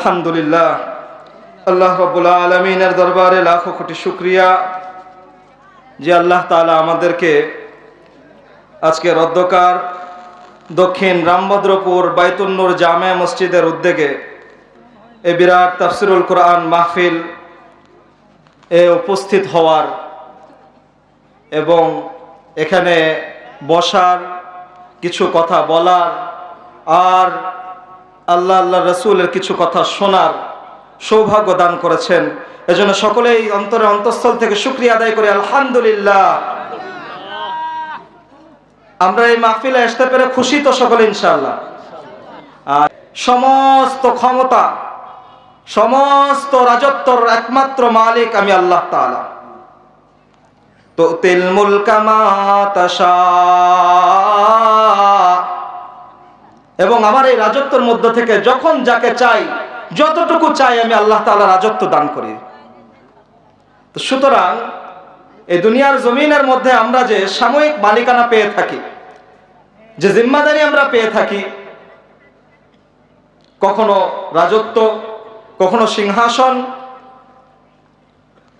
আলহামদুলিল্লাহ। আল্লাহ রব্বুল্লা আলমিনের দরবারে লাখো কোটি শুক্রিয়া যে আল্লাহ তাআলা আমাদেরকে আজকে রদ্দকার দক্ষিণ রামভদ্রপুর বাইতুন্নুর জামে মসজিদের উদ্যোগে এ বিরাট তাফসিরুল কোরআন মাহফিল এ উপস্থিত হওয়ার এবং এখানে বসার কিছু কথা বলার আর আল্লাহ আল্লাহ রসুলের কিছু কথা শোনার সৌভাগ্য দান করেছেন। এজন্য সকলেই অন্তরে অন্তঃস্থল থেকে শুক্রিয়া আদায় করি, আলহামদুলিল্লাহ। আমরা এই মাহফিলে আসতে পেরে খুশি তো সকলে, ইনশাআল্লাহ। আর সমস্ত ক্ষমতা, সমস্ত রাজত্বর একমাত্র মালিক আমি আল্লাহ তাআলা। তো তিল মুলকামা এবং আমার এই রাজত্বের মধ্য থেকে যখন যাকে চাই, যতটুকু চাই আমি আল্লাহ তাআলা রাজত্ব দান করি। তো সুতরাং এই দুনিয়ার জমিনের মধ্যে আমরা যে সাময়িক মালিকানা পেয়ে থাকি, যে জিম্মাদারি আমরা পেয়ে থাকি, কখনো রাজত্ব, কখনো সিংহাসন,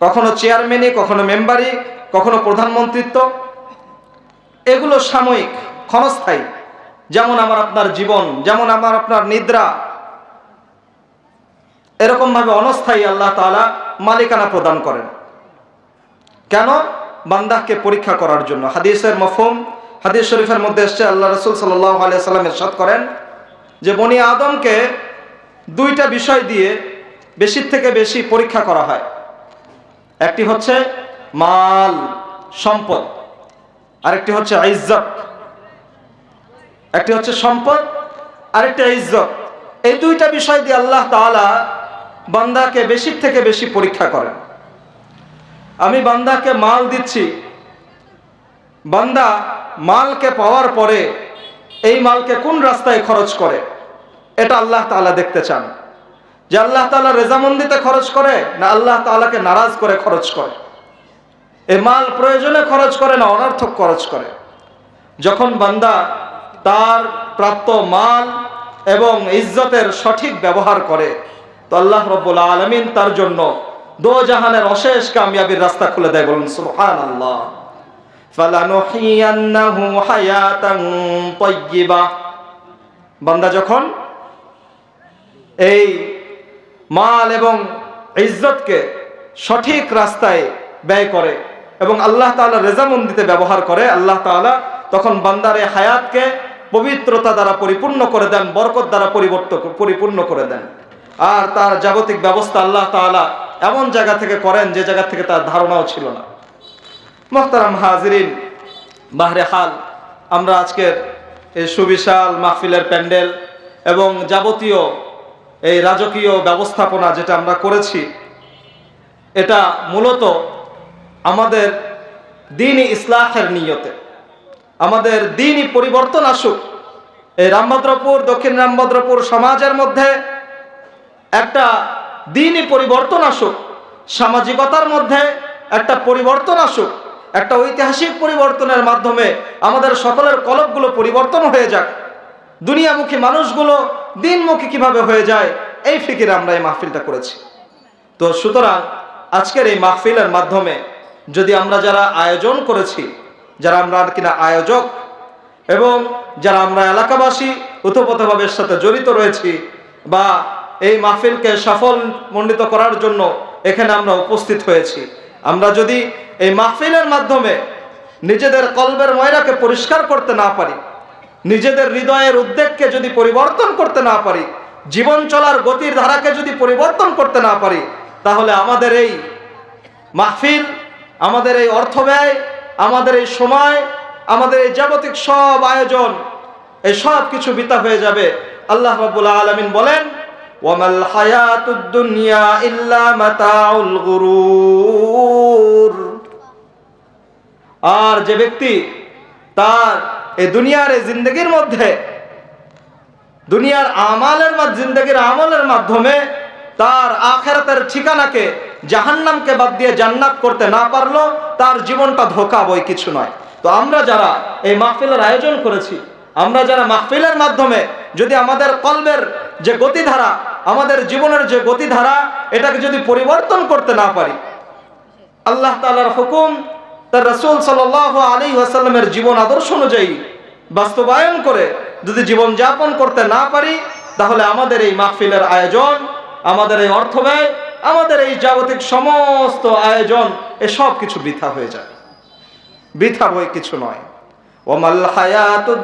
কখনো চেয়ারম্যানি কখনো মেম্বারি কখনো প্রধানমন্ত্রিত্ব, এগুলো সাময়িক, ক্ষণস্থায়ী। যেমন আমার আপনার জীবন, যেমন আমার আপনার নিদ্রা। এরকম ভাবে অনস্থায়ী আল্লাহ তালা মালিকানা প্রদান করেন। কেন? বান্দাহকে পরীক্ষা করার জন্য। হাদিসের মফহুম, হাদিস শরীফের মধ্যে এসছে, আল্লাহ রসুল সাল্লাহ আলিয়া সাল্লাম এরশাদ করেন যে, বনি আদমকে দুইটা বিষয় দিয়ে বেশির থেকে বেশি পরীক্ষা করা হয়। একটি হচ্ছে মাল, সম্পদ। আরেকটি হচ্ছে ইজ্জত। একটি হচ্ছে সম্পদ, আরেকটি ইজ্জত। এই দুইটা বিষয় দিয়ে আল্লাহ তাআলা বান্দাকে বেশির থেকে বেশি পরীক্ষা করেন। আমি বান্দাকে মাল দিচ্ছি। বান্দা মালকে পাওয়ার পরে এই মালকে কোন রাস্তায় খরচ করে? এটা আল্লাহ তাআলা দেখতে চান। যে আল্লাহ তাআলা রেজামন্দিতে খরচ করে না আল্লাহ তাআলাকে নারাজ করে খরচ করে? এ মাল প্রয়োজনে খরচ করে না অনর্থক খরচ করে? যখন বান্দা তার প্রাপ্ত মাল এবং ইজ্জতের সঠিক ব্যবহার করে। তো আল্লাহ রব্বুল আলমিন তার জন্য দো জাহানের অশেষ কামিয়াবির রাস্তা খুলে দেয় বলুন সুবহান আল্লাহ বান্দা যখন এই মাল এবং ইজ্জতকে সঠিক রাস্তায় ব্যয় করে এবং আল্লাহ তাআলা রেজামন্দিতে ব্যবহার করে, আল্লাহ তাআলা তখন বান্দারে হায়াতকে পবিত্রতা দ্বারা পরিপূর্ণ করে দেন, বরকত দ্বারা পরিবর্তন পরিপূর্ণ করে দেন। আর তার জাগতিক ব্যবস্থা আল্লাহ তাআলা এমন জায়গা থেকে করেন যে জায়গা থেকে তার ধারণাও ছিল না। মোহতারাম হাজরিন, বাহরে হাল, আমরা আজকের এই সুবিশাল মাহফিলের প্যান্ডেল এবং যাবতীয় এই রাজকীয় ব্যবস্থাপনা যেটা আমরা করেছি, এটা মূলত আমাদের দিন ইসলাহের নিয়তে। আমাদের দিনই পরিবর্তন আসুক। এই রামভদ্রপুর দক্ষিণ রামভদ্রপুর সমাজের মধ্যে একটা দিনই পরিবর্তন আসুক। সামাজিকতার মধ্যে একটা পরিবর্তন আসুক। একটা ঐতিহাসিক পরিবর্তনের মাধ্যমে আমাদের সকলের কলকগুলো পরিবর্তন হয়ে যাক। দুনিয়ামুখী মানুষগুলো দিনমুখী কীভাবে হয়ে যায়, এই ফিকিরে আমরা এই মাহফিলটা করেছি। তো সুতরাং আজকের এই মাহফিলের মাধ্যমে যদি আমরা যারা আয়োজন করেছি যারা আমরা কিনা আয়োজক এবং যারা আমরা এলাকাবাসী উতপথভাবে সাথে জড়িত রয়েছি বা এই মাহফিলকে সফল মণ্ডিত করার জন্য এখানে আমরা উপস্থিত হয়েছি। আমরা যদি এই মাহফিলের মাধ্যমে নিজেদের কলবের ময়রাকে পরিষ্কার করতে না পারি, নিজেদের হৃদয়ের উদ্বেগকে যদি পরিবর্তন করতে না পারি, জীবন চলার গতির ধারাকে যদি পরিবর্তন করতে না পারি, তাহলে আমাদের এই মাহফিল, আমাদের এই অর্থ ব্যয় আমাদের এই সময়, আমাদের এই জাগতিক সব আয়োজন, এই সব কিছু বিতা হয়ে যাবে। আল্লাহ রাব্বুল আলামিন বলেন, ওয়ামাল হায়াতুদ দুনিয়া ইল্লা মাতাউল গুরুর। আর যে ব্যক্তি তার এই দুনিয়ার এই জিন্দগির মধ্যে, দুনিয়ার আমালের জিন্দগির আমলের মাধ্যমে তার আখেরাতের ঠিকানাকে জাহান্নামকে বাদ দিয়ে জান্নাত করতে না পারল, তার জীবনটা ধোকা বই কিছু নয়। তো আমরা যারা এই মাহফিলের আয়োজন করেছি, আমরা যারা মাহফিলের মাধ্যমে যদি আমাদের কলবের যে গতিধারা, আমাদের জীবনের যে গতিধারা, এটাকে যদি পরিবর্তন করতে না পারি, আল্লাহ তালার হুকুম, তার রসুল সাল আলী আসাল্লামের জীবন আদর্শ অনুযায়ী বাস্তবায়ন করে যদি জীবন যাপন করতে না পারি, তাহলে আমাদের এই মাহফিলের আয়োজন, আমাদের এই অর্থ ব্যয় আমাদের এই জাগতিক সমস্ত আয়োজন এসব কিছু বৃথা হয়ে যায় বৃথা বই কিছু নয়। ওমাল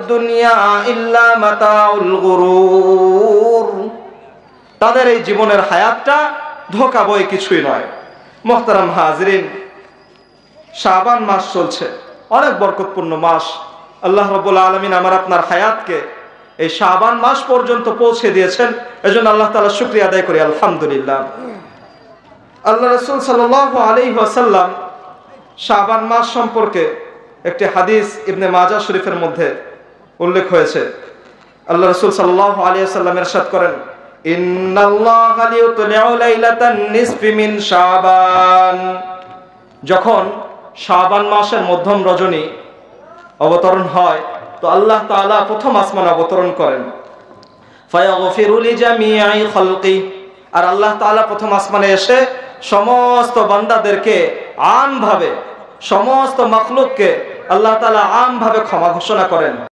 দুনিয়া ইল্লা মাতাউল তাদের এই জীবনের হায়াতটা ধোকা বই কিছুই নয়। মোহতারাম হাজরিন, শাবান মাস চলছে। অনেক বরকতপূর্ণ মাস। আল্লাহ রবুল্লা আলমিন আমার আপনার হায়াতকে এই শাবান মাস পর্যন্ত পৌঁছে দিয়েছেন। এজন্য আল্লাহ তালা শুক্রিয়া আদায় করি। আলহামদুলিল্লাহ। আল্লাহ রসুল সাল আলী ওয়াসাল্লাম শাবান মাস সম্পর্কে একটি হাদিস ইবনে মাজা শরীফের মধ্যে উল্লেখ হয়েছে। আল্লাহ রসুল সাল্লাহ আলী সাল্লাম এরশাদ করেন যখন শাবান মাসের মধ্যম রজনী অবতরণ হয়, তো আল্লাহ তাআলা প্রথম আসমান অবতরণ করেন। আর আল্লাহ তাআলা প্রথম আসমানে এসে সমস্ত বান্দাদেরকে আমভাবে সমস্ত মখলুককে আল্লাহ তালা আমভাবে ক্ষমা ঘোষণা করেন।